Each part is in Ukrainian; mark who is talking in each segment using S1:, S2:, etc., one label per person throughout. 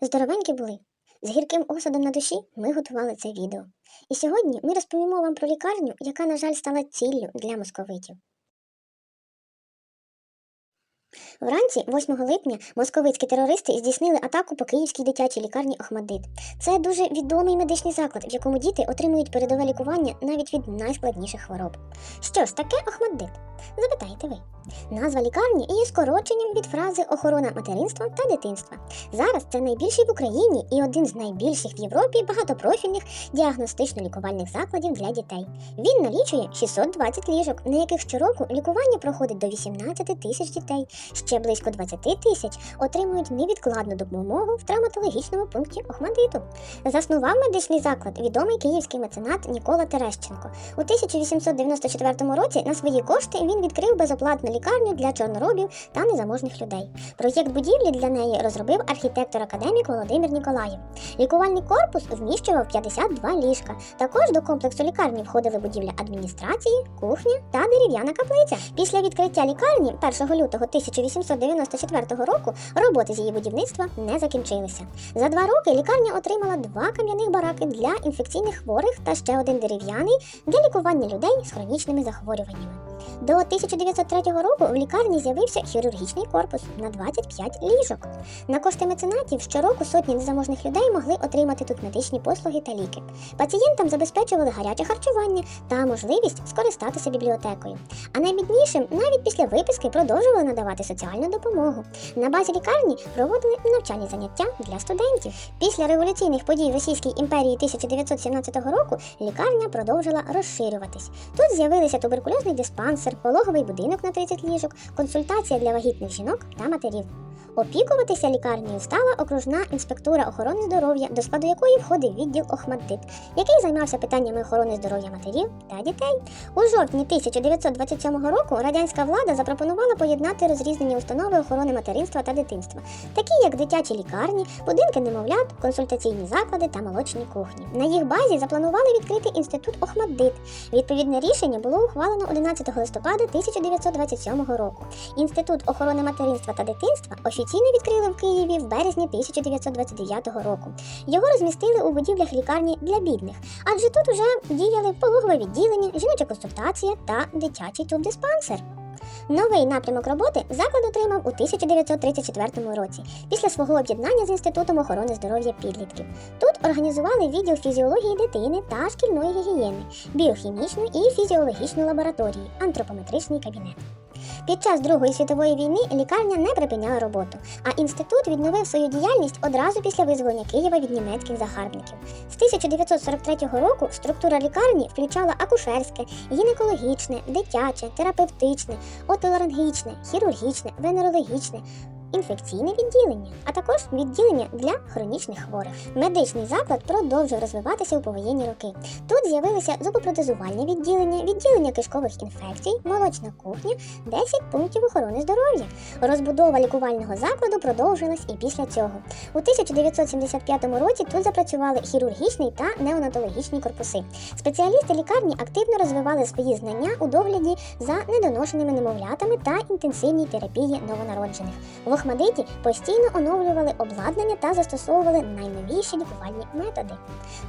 S1: Здоровенькі були. З гірким осадом на душі ми готували це відео. І сьогодні ми розповімо вам про лікарню, яка, на жаль, стала ціллю для московитів. Вранці, 8 липня, московицькі терористи здійснили атаку по київській дитячій лікарні Охмаддит. Це дуже відомий медичний заклад, в якому діти отримують передове лікування навіть від найскладніших хвороб. Що ж таке Охмаддит? Запитаєте ви. Назва лікарні є скороченням від фрази охорона материнства та дитинства. Зараз це найбільший в Україні і один з найбільших в Європі багатопрофільних діагностично-лікувальних закладів для дітей. Він налічує 620 ліжок, на яких щороку лікування проходить до 18 тисяч дітей. Ще близько 20 тисяч отримують невідкладну допомогу в травматологічному пункті Охмадиту. Заснував медичний заклад відомий київський меценат Нікола Терещенко. У 1894 році на свої кошти він відкрив безоплатну лікарню для чорноробів та незаможних людей. Проєкт будівлі для неї розробив архітектор-академік Володимир Ніколаєв. Лікувальний корпус вміщував 52 ліжка. Також до комплексу лікарні входили будівля адміністрації, кухня та дерев'яна каплиця. Після відкриття лікарні 1 лютого 1894 року роботи з її будівництва не закінчилися. За два роки лікарня отримала два кам'яних бараки для інфекційних хворих та ще один дерев'яний для лікування людей з хронічними захворюваннями. До 1903 року в лікарні з'явився хірургічний корпус на 25 ліжок. На кошти меценатів щороку сотні незаможних людей могли отримати тут медичні послуги та ліки. Пацієнтам забезпечували гаряче харчування та можливість скористатися бібліотекою. А найбіднішим навіть після виписки продовжували надавати соціальну допомогу. На базі лікарні проводили навчальні заняття для студентів. Після революційних подій в Російській імперії 1917 року лікарня продовжила розширюватись. Тут з'явилися туберкульозний диспансер, пологовий будинок на 30 ліжок, консультація для вагітних жінок та матерів. Опікуватися лікарнею стала окружна інспектура охорони здоров'я, до складу якої входив відділ Охмаддит, який займався питаннями охорони здоров'я матерів та дітей. У жовтні 1927 року радянська влада запропонувала поєднати розрізнені установи охорони материнства та дитинства, такі як дитячі лікарні, будинки немовлят, консультаційні заклади та молочні кухні. На їх базі запланували відкрити інститут Охмаддит. Відповідне рішення було ухвалено 11 листопада 1927 року. Інститут охорони материнства та дитинства офіційно відкрили в Києві в березні 1929 року. Його розмістили у будівлях лікарні для бідних, адже тут уже діяли пологове відділення, жіноча консультація та дитячий тубдиспансер. Новий напрямок роботи заклад отримав у 1934 році після свого об'єднання з Інститутом охорони здоров'я підлітків. Тут організували відділ фізіології дитини та шкільної гігієни, біохімічну і фізіологічну лабораторії, антропометричний кабінет. Під час Другої світової війни лікарня не припиняла роботу, а інститут відновив свою діяльність одразу після визволення Києва від німецьких загарбників. З 1943 року структура лікарні включала акушерське, гінекологічне, дитяче, терапевтичне, отоларингічне, хірургічне, венерологічне. Інфекційне відділення, а також відділення для хронічних хворих. Медичний заклад продовжив розвиватися у повоєнні роки. Тут з'явилися зубопротезувальне відділення, відділення кишкових інфекцій, молочна кухня, 10 пунктів охорони здоров'я. Розбудова лікувального закладу продовжилась і після цього. У 1975 році тут запрацювали хірургічний та неонатологічні корпуси. Спеціалісти лікарні активно розвивали свої знання у догляді за недоношеними немовлятами та інтенсивній терапії новонароджених. В Охмадиті постійно оновлювали обладнання та застосовували найновіші лікувальні методи.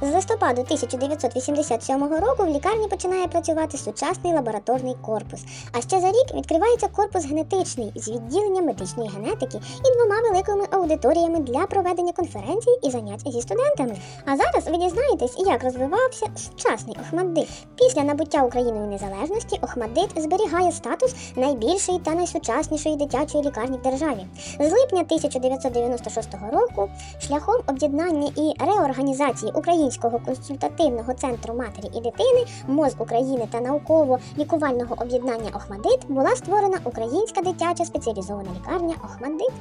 S1: З листопаду 1987 року в лікарні починає працювати сучасний лабораторний корпус. А ще за рік відкривається корпус генетичний з відділенням медичної генетики і двома великими аудиторіями для проведення конференцій і занять зі студентами. А зараз ви дізнаєтесь, як розвивався сучасний Охмаддит. Після набуття Україною незалежності Охмаддит зберігає статус найбільшої та найсучаснішої дитячої лікарні в державі. З липня 1996 року шляхом об'єднання і реорганізації Українського консультативного центру матері і дитини, МОЗ України та науково-лікувального об'єднання Охмадит була створена Українська дитяча спеціалізована лікарня Охмадит.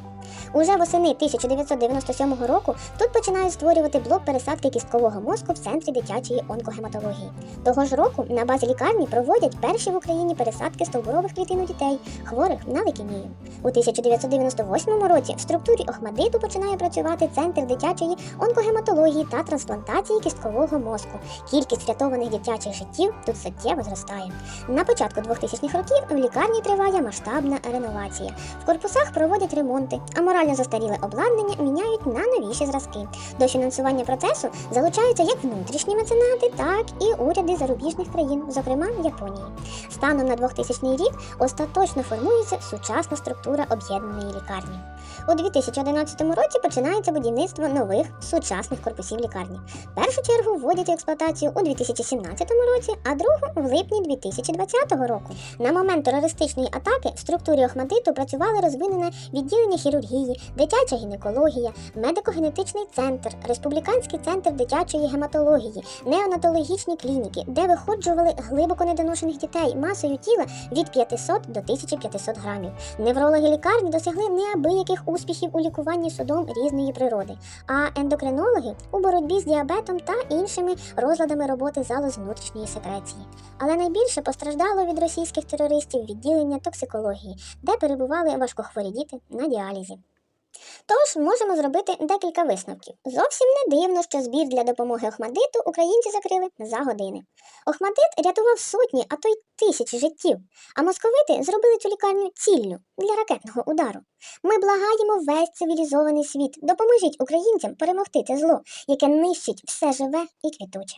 S1: Уже восени 1997 року тут починають створювати блок пересадки кісткового мозку в центрі дитячої онкогематології. Того ж року на базі лікарні проводять перші в Україні пересадки стовбурових клітин у дітей, хворих на лейкемію. У 1998 2008 році в структурі Охмадиту починає працювати центр дитячої онкогематології та трансплантації кісткового мозку. Кількість врятованих дитячих життів тут суттєво зростає. На початку 2000-х років в лікарні триває масштабна реновація. В корпусах проводять ремонти, а морально застаріле обладнання міняють на новіші зразки. До фінансування процесу залучаються як внутрішні меценати, так і уряди зарубіжних країн, зокрема Японії. Станом на 2000 рік остаточно формується сучасна структура об'єднаної лікарні. У 2011 році починається будівництво нових сучасних корпусів лікарні. Першу чергу вводять в експлуатацію у 2017 році, а другу в липні 2020 року. На момент терористичної атаки в структурі Охмадиту працювали розвинене відділення хірургії, дитяча гінекологія, медико-генетичний центр, республіканський центр дитячої гематології, неонатологічні клініки, де виходжували глибоко недоношених дітей масою тіла від 500 до 1500 грамів. Неврологи лікарні досягли неабияких успіхів у лікуванні судом різної природи, а ендокринологи у боротьбі з діабетом та іншими розладами роботи залоз внутрішньої секреції. Але найбільше постраждало від російських терористів відділення токсикології, де перебували важкохворі діти на діалізі. Тож можемо зробити декілька висновків. Зовсім не дивно, що збір для допомоги Охмадиту українці закрили за години. Охмадит рятував сотні, а то й тисячі життів, а московити зробили цю лікарню ціллю для ракетного удару. Ми благаємо весь цивілізований світ. Допоможіть українцям перемогти це зло, яке нищить все живе і квітуче.